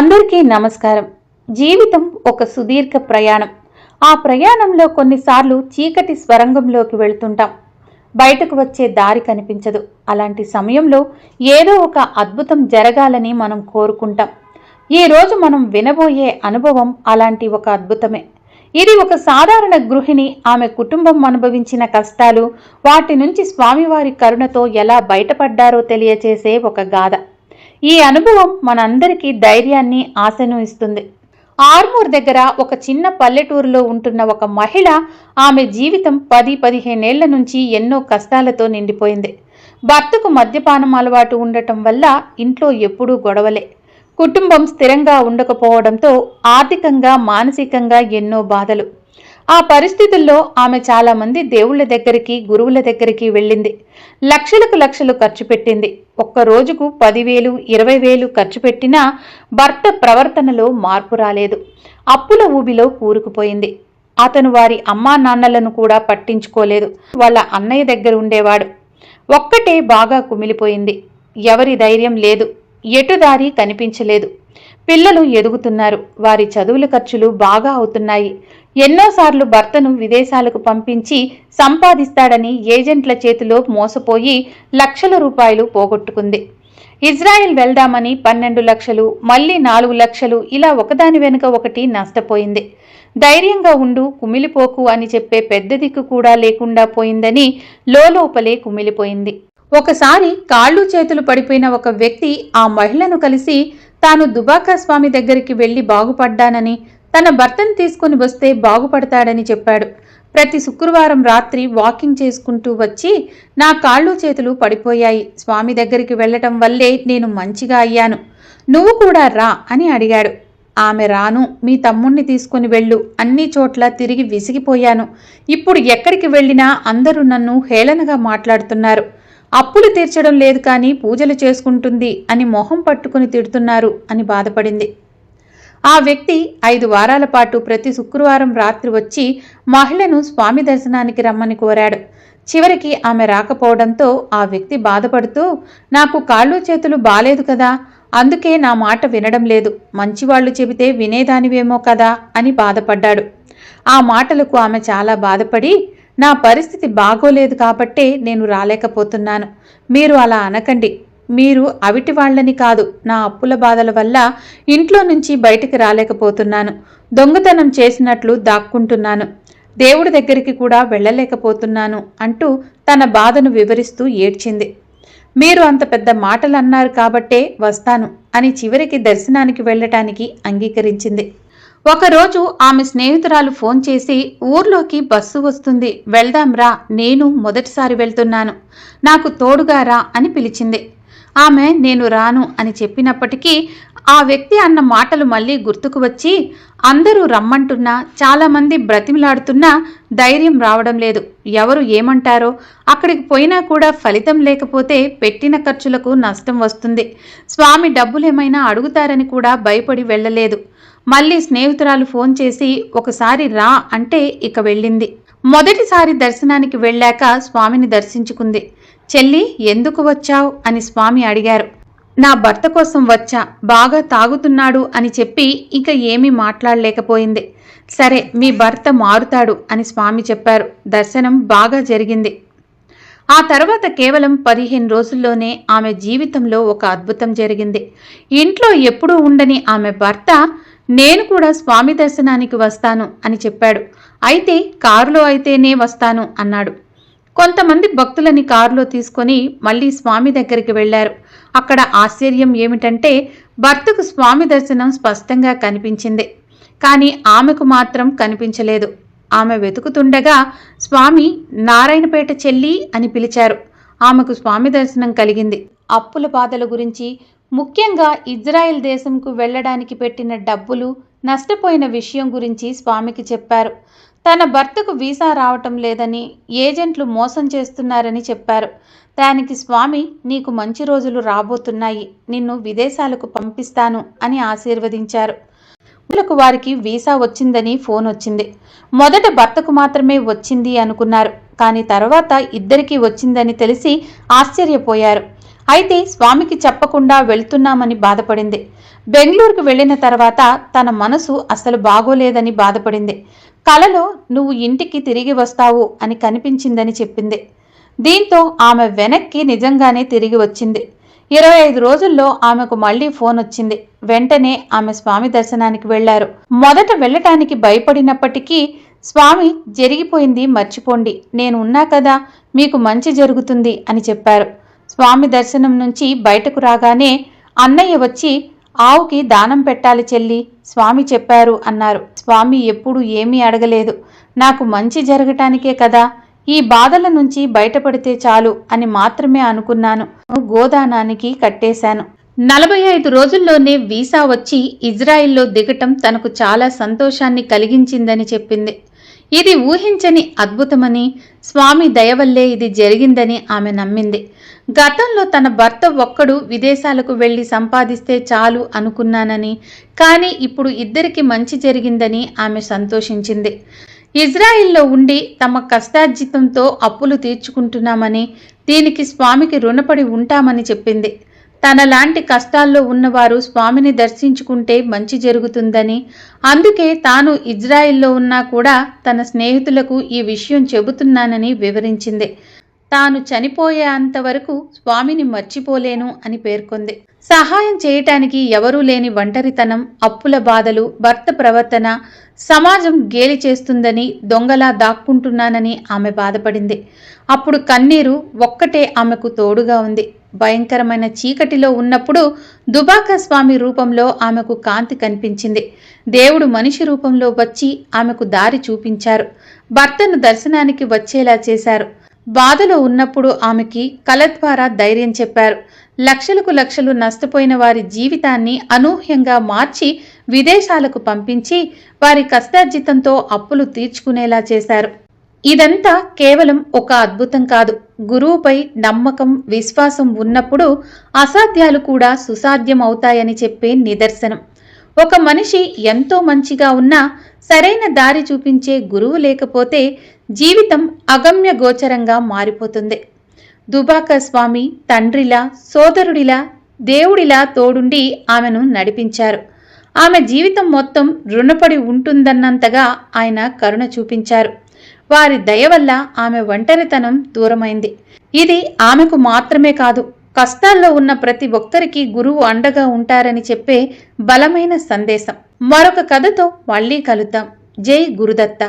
అందరికీ నమస్కారం. జీవితం ఒక సుదీర్ఘ ప్రయాణం. ఆ ప్రయాణంలో కొన్నిసార్లు చీకటి స్వరంగంలోకి వెళ్తుంటాం. బయటకు వచ్చే దారి కనిపించదు. అలాంటి సమయంలో ఏదో ఒక అద్భుతం జరగాలని మనం కోరుకుంటాం. ఈ రోజు మనం వినబోయే అనుభవం అలాంటి ఒక అద్భుతమే. ఇది ఒక సాధారణ గృహిణి ఆమె కుటుంబం అనుభవించిన కష్టాలు వాటి నుంచి స్వామివారి కరుణతో ఎలా బయటపడ్డారో తెలియచేసే ఒక గాథ. ఈ అనుభవం మనందరికీ ధైర్యాన్ని ఆశను ఇస్తుంది. ఆర్మూర్ దగ్గర ఒక చిన్న పల్లెటూరులో ఉంటున్న ఒక మహిళ ఆమె జీవితం పది పదిహేనేళ్ళ నుంచి ఎన్నో కష్టాలతో నిండిపోయింది. భర్తకు మద్యపానం అలవాటు ఉండటం వల్ల ఇంట్లో ఎప్పుడూ గొడవలే. కుటుంబం స్థిరంగా ఉండకపోవడంతో ఆర్థికంగా మానసికంగా ఎన్నో బాధలు. ఆ పరిస్థితుల్లో ఆమె చాలా మంది దేవుళ్ళ దగ్గరికి గురువుల దగ్గరికి వెళ్ళింది. లక్షలకు లక్షలు ఖర్చు పెట్టింది. ఒక్క రోజుకు పదివేలు ఇరవై వేలు ఖర్చు పెట్టినా భర్త ప్రవర్తనలో మార్పు రాలేదు. అప్పుల ఊబిలో కూరుకుపోయింది. అతను వారి అమ్మా నాన్నలను కూడా పట్టించుకోలేదు. వాళ్ళ అన్నయ్య దగ్గర ఉండేవాడు. ఒక్కటే బాగా కుమిలిపోయింది. ఎవరి ధైర్యం లేదు. ఎటుదారి కనిపించలేదు. పిల్లలు ఎదుగుతున్నారు. వారి చదువుల ఖర్చులు బాగా అవుతున్నాయి. ఎన్నోసార్లు భర్తను విదేశాలకు పంపించి సంపాదిస్తాడని ఏజెంట్ల చేతిలో మోసపోయి లక్షల రూపాయలు పోగొట్టుకుంది. ఇజ్రాయెల్ వెళ్దామని పన్నెండు లక్షలు మళ్ళీ నాలుగు లక్షలు ఇలా ఒకదాని వెనుక ఒకటి నష్టపోయింది. ధైర్యంగా ఉండు కుమిలిపోకు అని చెప్పే పెద్ద దిక్కు కూడా లేకుండా పోయిందని లోపలే కుమిలిపోయింది. ఒకసారి కాళ్ళు చేతులు పడిపోయిన ఒక వ్యక్తి ఆ మహిళను కలిసి తాను దుబాకా స్వామి దగ్గరికి వెళ్ళి బాగుపడ్డానని తన భర్తను తీసుకుని వస్తే బాగుపడతాడని చెప్పాడు. ప్రతి శుక్రవారం రాత్రి వాకింగ్ చేసుకుంటూ వచ్చి నా కాళ్ళు చేతులు పడిపోయాయి. స్వామి దగ్గరికి వెళ్ళటం వల్లే నేను మంచిగా అయ్యాను. నువ్వు కూడా రా అని అడిగాడు. ఆమె రాను మీ తమ్ముణ్ణి తీసుకుని వెళ్ళు. అన్ని చోట్ల తిరిగి విసిగిపోయాను. ఇప్పుడు ఎక్కడికి వెళ్ళినా అందరూ నన్ను హేళనగా మాట్లాడుతున్నారు. అప్పులు తీర్చడం లేదు కానీ పూజలు చేసుకుంటుంది అని మొహం పట్టుకుని తిడుతున్నారు అని బాధపడింది. ఆ వ్యక్తి ఐదు వారాల పాటు ప్రతి శుక్రవారం రాత్రి వచ్చి మహిళను స్వామి దర్శనానికి రమ్మని కోరాడు. చివరికి ఆమె రాకపోవడంతో ఆ వ్యక్తి బాధపడుతూ నాకు కాళ్ళు చేతులు బాలేదు కదా అందుకే నా మాట వినడం లేదు. మంచివాళ్ళు చెబితే వినేదానివేమో కదా అని బాధపడ్డాడు. ఆ మాటలకు ఆమె చాలా బాధపడి నా పరిస్థితి బాగోలేదు కాబట్టే నేను రాలేకపోతున్నాను. మీరు అలా అనకండి. మీరు అవిటి వాళ్ళని కాదు నా అప్పుల బాధల వల్ల ఇంట్లో నుంచి బయటికి రాలేకపోతున్నాను. దొంగతనం చేసినట్లు దాక్కుంటున్నాను. దేవుడి దగ్గరికి కూడా వెళ్ళలేకపోతున్నాను అంటూ తన బాధను వివరిస్తూ ఏడ్చింది. మీరు అంత పెద్ద మాటలు అన్నారు కాబట్టే వస్తాను అని చివరికి దర్శనానికి వెళ్ళటానికి అంగీకరించింది. ఒకరోజు ఆమె స్నేహితురాలు ఫోన్ చేసి ఊర్లోకి బస్సు వస్తుంది. వెళ్దాం రా. నేను మొదటిసారి వెళ్తున్నాను. నాకు తోడుగా రా అని పిలిచింది. ఆమె నేను రాను అని చెప్పినప్పటికీ ఆ వ్యక్తి అన్న మాటలు మళ్ళీ గుర్తుకు వచ్చి అందరూ రమ్మంటున్నా చాలామంది బ్రతిమలాడుతున్నా ధైర్యం రావడం లేదు. ఎవరు ఏమంటారో? అక్కడికి పోయినా కూడా ఫలితం లేకపోతే పెట్టిన ఖర్చులకు నష్టం వస్తుంది. స్వామి డబ్బులేమైనా అడుగుతారని కూడా భయపడి వెళ్ళలేదు. మళ్ళీ స్నేహితురాలు ఫోన్ చేసి ఒకసారి రా అంటే ఇక వెళ్ళింది. మొదటిసారి దర్శనానికి వెళ్ళాక స్వామిని దర్శించుకుంది. చెల్లి ఎందుకు వచ్చావు? అని స్వామి అడిగారు. నా భర్త కోసం వచ్చా. బాగా తాగుతున్నాడు అని చెప్పి ఇక ఏమీ మాట్లాడలేకపోయింది. సరే మీ భర్త మారుతాడు అని స్వామి చెప్పారు. దర్శనం బాగా జరిగింది. ఆ తర్వాత కేవలం పదిహేను రోజుల్లోనే ఆమె జీవితంలో ఒక అద్భుతం జరిగింది. ఇంట్లో ఎప్పుడూ ఉండని ఆమె భర్త నేను కూడా స్వామి దర్శనానికి వస్తాను అని చెప్పాడు. అయితే కారులో అయితేనే వస్తాను అన్నాడు. కొంతమంది భక్తులని కారులో తీసుకొని మళ్ళీ స్వామి దగ్గరికి వెళ్ళారు అక్కడ ఆశ్చర్యం ఏమిటంటే భర్తకు స్వామి దర్శనం స్పష్టంగా కనిపించింది. కానీ ఆమెకు మాత్రం కనిపించలేదు. ఆమె వెతుకుతుండగా స్వామి నారాయణపేట చెల్లి అని పిలిచారు. ఆమెకు స్వామి దర్శనం కలిగింది. అప్పుల బాధల గురించి ముఖ్యంగా ఇజ్రాయెల్ దేశంకు వెళ్ళడానికి పెట్టిన డబ్బులు నష్టపోయిన విషయం గురించి స్వామికి చెప్పారు. తన భర్తకు వీసా రావటం లేదని ఏజెంట్లు మోసం చేస్తున్నారని చెప్పారు. దానికి స్వామి నీకు మంచి రోజులు రాబోతున్నాయి. నిన్ను విదేశాలకు పంపిస్తాను అని ఆశీర్వదించారు. లకు వారికి వీసా వచ్చిందని ఫోన్ వచ్చింది. మొదట భర్తకు మాత్రమే వచ్చింది అనుకున్నారు. కానీ తర్వాత ఇద్దరికీ వచ్చిందని తెలిసి ఆశ్చర్యపోయారు. అయితే స్వామికి చెప్పకుండా వెళ్తున్నామని బాధపడింది. బెంగళూరుకు వెళ్ళిన తర్వాత తన మనసు అసలు బాగోలేదని బాధపడింది. కలలో నువ్వు ఇంటికి తిరిగి వస్తావు అని కనిపించిందని చెప్పింది. దీంతో ఆమె వెనక్కి నిజంగానే తిరిగి వచ్చింది. ఇరవై ఐదు రోజుల్లో ఆమెకు మళ్ళీ ఫోన్ వచ్చింది. వెంటనే ఆమె స్వామి దర్శనానికి వెళ్ళారు. మొదట వెళ్ళటానికి భయపడినప్పటికీ స్వామి జరిగిపోయింది మర్చిపోండి. నేను ఉన్నా కదా మీకు మంచి జరుగుతుంది అని చెప్పారు. స్వామి దర్శనం నుంచి బయటకు రాగానే అన్నయ్య వచ్చి ఆవుకి దానం పెట్టాలి చెల్లి స్వామి చెప్పారు అన్నారు. స్వామి ఎప్పుడు ఏమీ అడగలేదు. నాకు మంచి జరగటానికే కదా ఈ బాధల నుంచి బయటపడితే చాలు అని మాత్రమే అనుకున్నాను. గోదానానికి కట్టేశాను. నలభై ఐదు రోజుల్లోనే వీసా వచ్చి ఇజ్రాయిల్లో దిగటం తనకు చాలా సంతోషాన్ని కలిగించిందని చెప్పింది. ఇది ఊహించని అద్భుతమని స్వామి దయవల్లే ఇది జరిగిందని ఆమె నమ్మింది. గతంలో తన భర్త ఒక్కడు విదేశాలకు వెళ్ళి సంపాదిస్తే చాలు అనుకున్నానని కానీ ఇప్పుడు ఇద్దరికి మంచి జరిగిందని ఆమె సంతోషించింది. ఇజ్రాయిల్లో ఉండి తమ కష్టార్జితంతో అప్పులు తీర్చుకుంటున్నామని దీనికి స్వామికి రుణపడి ఉంటామని చెప్పింది. తనలాంటి కష్టాల్లో ఉన్నవారు స్వామిని దర్శించుకుంటే మంచి జరుగుతుందని. అందుకే తాను ఇజ్రాయిల్లో ఉన్నా కూడా తన స్నేహితులకు ఈ విషయం చెబుతున్నానని వివరించింది. తాను చనిపోయే అంతవరకు స్వామిని మర్చిపోలేను అని పేర్కొంది. సహాయం చేయటానికి ఎవరూ లేని ఒంటరితనం అప్పుల బాధలు భర్త ప్రవర్తన సమాజం గేలి చేస్తుందని దొంగలా దాక్కుంటున్నానని ఆమె బాధపడింది. అప్పుడు కన్నీరు ఒక్కటే ఆమెకు తోడుగా ఉంది. భయంకరమైన చీకటిలో ఉన్నప్పుడు దుబాక స్వామి రూపంలో ఆమెకు కాంతి కనిపించింది. దేవుడు మనిషి రూపంలో వచ్చి ఆమెకు దారి చూపించారు. భర్తను దర్శనానికి వచ్చేలా చేశారు. బాధలో ఉన్నప్పుడు ఆమెకి కల ద్వారా ధైర్యం చెప్పారు. లక్షలకు లక్షలు నష్టపోయిన వారి జీవితాన్ని అనూహ్యంగా మార్చి విదేశాలకు పంపించి వారి కష్టార్జితంతో అప్పులు తీర్చుకునేలా చేశారు. ఇదంతా కేవలం ఒక అద్భుతం కాదు. గురువుపై నమ్మకం విశ్వాసం ఉన్నప్పుడు అసాధ్యాలు కూడా సుసాధ్యం అవుతాయని చెప్పే నిదర్శనం. ఒక మనిషి ఎంతో మంచిగా ఉన్నా సరైన దారి చూపించే గురువు లేకపోతే జీవితం అగమ్య గోచరంగా మారిపోతుంది. దుబాక స్వామి తండ్రిలా సోదరుడిలా దేవుడిలా తోడుండి ఆమెను నడిపించారు. ఆమె జీవితం మొత్తం రుణపడి ఉంటుందన్నంతగా ఆయన కరుణ చూపించారు. వారి దయ వల్ల ఆమె ఒంటరితనం దూరమైంది. ఇది ఆమెకు మాత్రమే కాదు కష్టాల్లో ఉన్న ప్రతి ఒక్కరికి గురువు అండగా ఉంటారని చెప్పే బలమైన సందేశం. మరొక కథతో మళ్ళీ కలుద్దాం. జై గురుదత్త.